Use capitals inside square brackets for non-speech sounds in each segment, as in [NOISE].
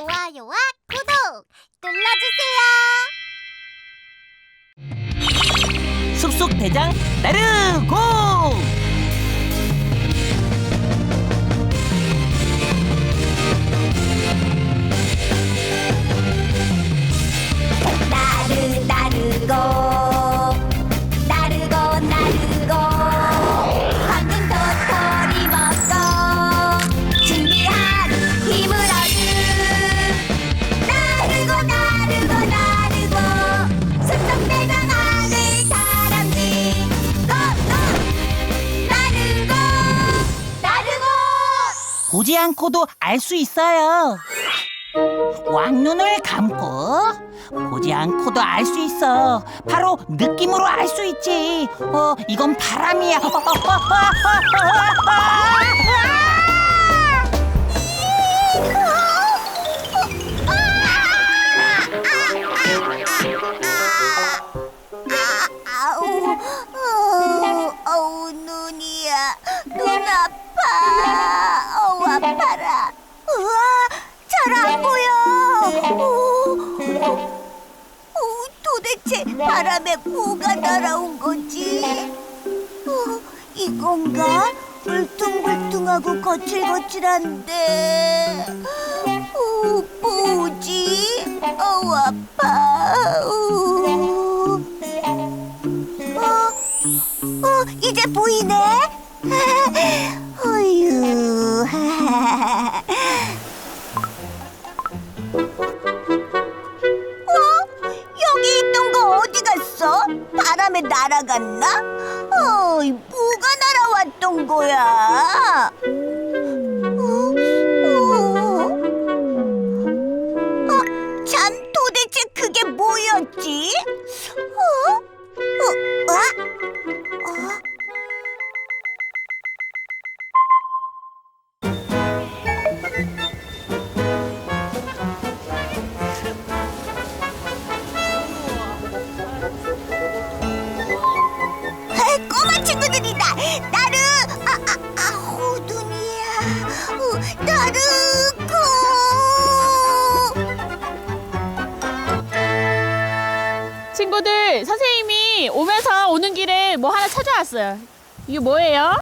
좋아요와 구독 눌러주세요. 숲속 대장 나르고 보지 않고도 알 수 있어요. 왕눈을 감고 보지 않고도 알 수 있어. 바로 느낌으로 알 수 있지. 어, 이건 바람이야. [LAUGHS] 바람에 뭐가 날아온 거지? 어, 이건가? 울퉁불퉁하고 거칠거칠한데. 오, 뭐지? 어우, 아파. 우. 어, 어, 이제 보이네. [LAUGHS] 어휴. [LAUGHS] 바람에 날아갔나? 어이, 뭐가 날아왔던 거야? 어? 어? 어, 참 도대체 그게 뭐였지? 나르, 아, 아, 눈이야. 어, 나르고. 친구들, 선생님이 오면서 오는 길에 뭐 하나 찾아왔어요. 이게 뭐예요?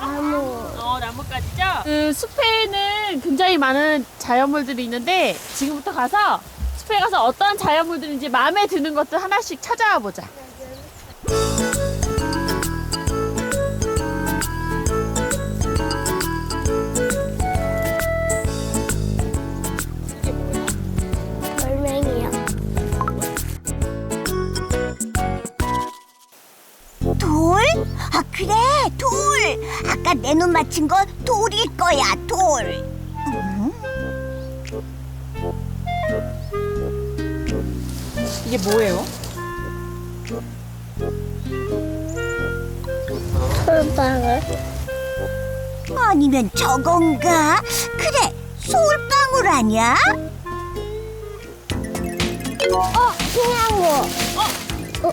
나무. 어, 나뭇가지죠? 그 숲에는 굉장히 많은 자연물들이 있는데 지금부터 가서 숲에 가서 어떤 자연물들인지 마음에 드는 것들 하나씩 찾아와 보자. 아 그래 돌. 아까 내 눈 맞힌 거 돌일 거야 돌. 이게 뭐예요? 솔방울? 아니면 저건가? 그래 솔방울 아니야? 어 싱양고. 어? 어?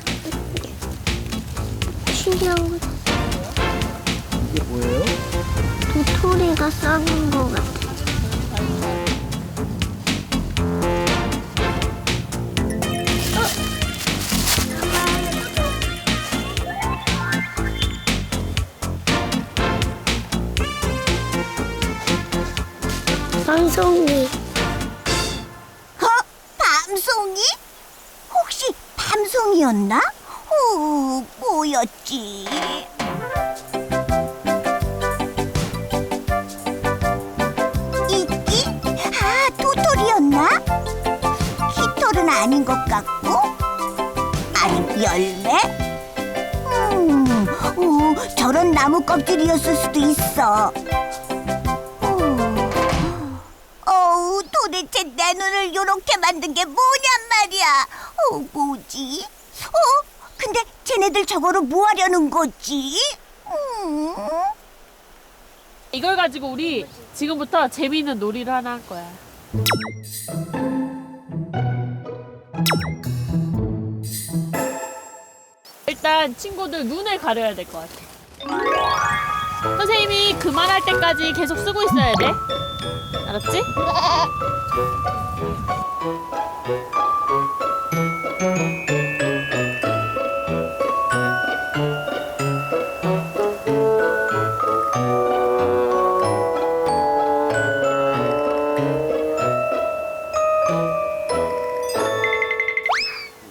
싱양고. 이게 뭐예요? 도토리가 싸는 것 같아. 밤송이. 어? 밤송이? 혹시 밤송이였나? 오, 뭐였지? 이끼? 아, 도토리였나? 깃털은 아닌 것 같고? 아니, 열매? 음, 오, 저런 나무 껍질이었을 수도 있어. 내 눈을 요렇게 만든 게 뭐냔 말이야. 어, 뭐지? 어? 근데 쟤네들 저거로 뭐 하려는 거지? 음. 이걸 가지고 우리 지금부터 재미있는 놀이를 하나 할 거야. 일단 친구들 눈을 가려야 될 것 같아. 선생님이 그만할 때까지 계속 쓰고 있어야 돼. 알았지?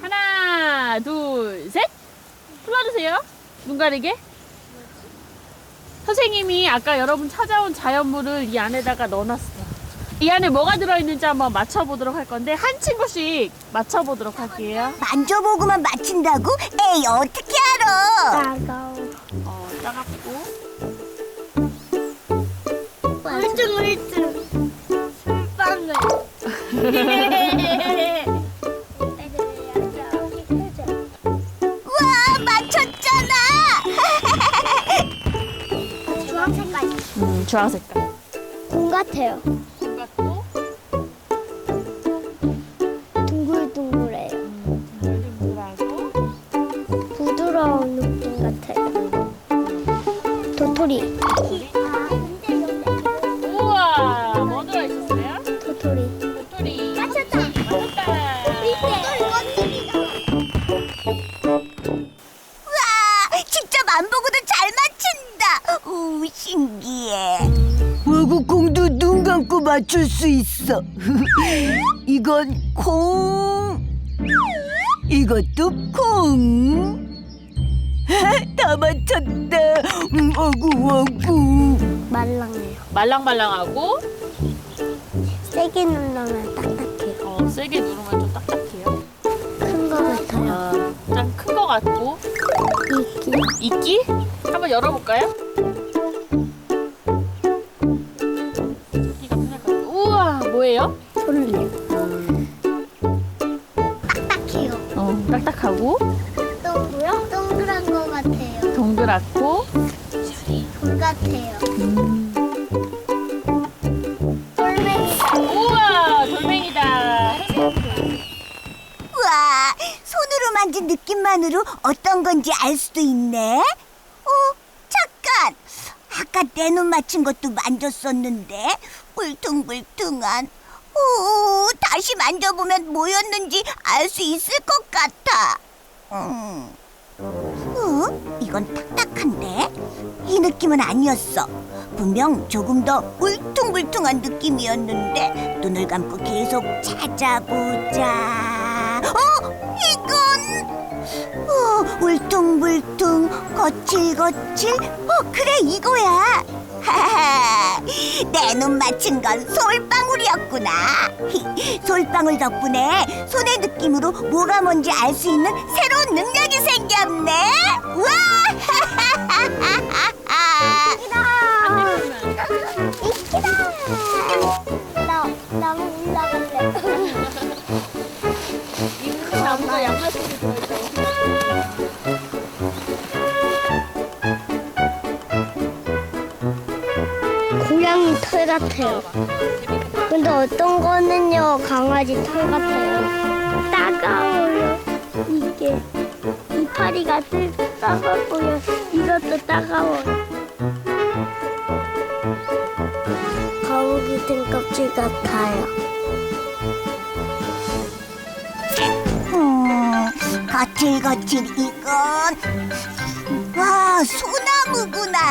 하나, 둘, 셋. 불러주세요. 눈 가리게. 선생님이 아까 여러분 찾아온 자연물을 이 안에다가 넣어놨어. 이 안에 뭐가 들어있는지 한번 맞춰보도록 할 건데 한 친구씩 맞춰보도록 할게요. 만져보고만 맞힌다고? 에이 어떻게 알아? 주황 색깔. 공 같아요. 맞출 수 있어. [LAUGHS] 이건 콩, 이것도 콩. [LAUGHS] 다 맞췄다. 음, 어구 어구. 말랑해요. 말랑말랑하고, 세게 누르면 딱딱해요. 어, 세게 누르면 좀 딱딱해요. 큰 거 같아요. 어, 좀큰 거 같고. 이끼. 이끼? 한번 열어볼까요? 동그랗고, 돌 같아요. 음. 돌멩이. 우와, 돌멩이다. 와 손으로 만진 느낌만으로 어떤 건지 알 수도 있네. 어 잠깐. 아까 내 눈 맞힌 것도 만졌었는데 울퉁불퉁한. 오 다시 만져보면 뭐였는지 알 수 있을 것 같아. 음. 어? 이건 딱딱한데? 이 느낌은 아니었어. 분명 조금 더 울퉁불퉁한 느낌이었는데 눈을 감고 계속 찾아보자. 어? 이건 어, 울퉁불퉁 거칠거칠. 어 그래 이거야. [LAUGHS] 내 눈 맞힌 건 솔방울이었구나. [LAUGHS] 솔방울 덕분에 손의 느낌으로 뭐가 뭔지 알 수 있는 새로운 능력이 생겼네. 와! [LAUGHS] 나 나무 올라갈래. 이 나무가 양말 같아요. 근데 어떤 거는요 강아지 털 같아요. 따가워요. 이게 이파리가 뜨- 따갑고요. 이것도 따가워요. 거북이 등 껍질 같아요. 음, 거칠거칠 이건 와 소나무구나. [LAUGHS]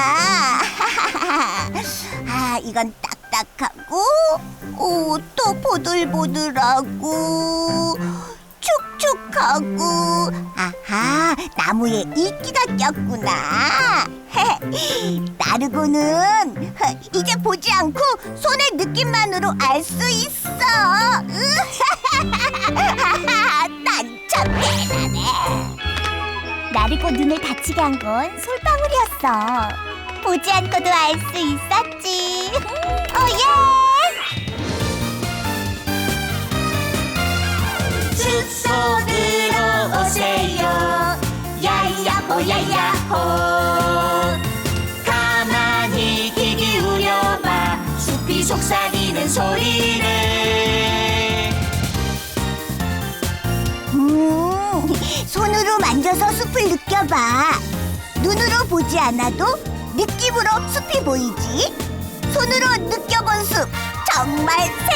아 이건 딱딱하고 오또 보들보들하고 축축하고 아하 나무에 이끼가 꼈구나. [LAUGHS] 나르고는 [LAUGHS] 이제 보지 않고 손의 느낌만으로 알 수 있어. [LAUGHS] 난참 대단해. 나르고 눈을 다치게 한 건 솔방울이었어. 보지 않고도 알 수 있었지. 오예! 숲속으로 오세요. 야야호 야야호. 가만히 귀 기울여봐. 숲이 속삭이는 소리를. 음, 손으로 만져서 숲을 느껴봐. 눈으로 보지 않아도 느낌으로 숲이 보이지? 손으로 느껴본 숲 정말 새